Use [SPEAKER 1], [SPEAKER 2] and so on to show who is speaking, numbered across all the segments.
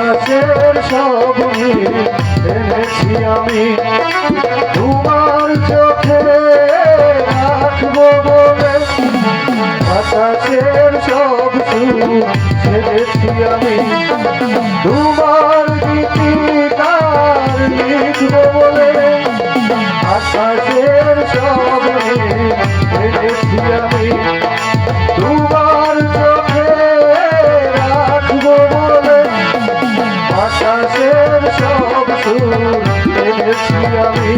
[SPEAKER 1] আকাশের সব এনেছি আমি। তোমার চোখে রাখব বলে আকাশের সব ছেড়েছি আমি। তোমার গীতিকার লিখব বলে আকাশের এনেছি আমি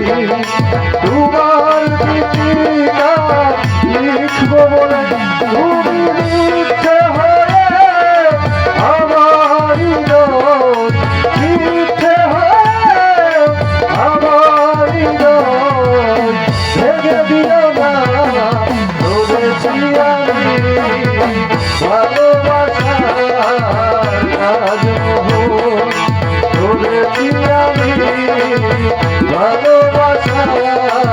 [SPEAKER 1] তোমার গীতিকার লিখব বলে তুমি মিথ্যে হয়ে রোজ মিথ্যে হয়ে আমারই রোজ ভেঙে দিও না ধরেছি আমি ভালোবাসার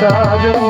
[SPEAKER 1] তাজমহল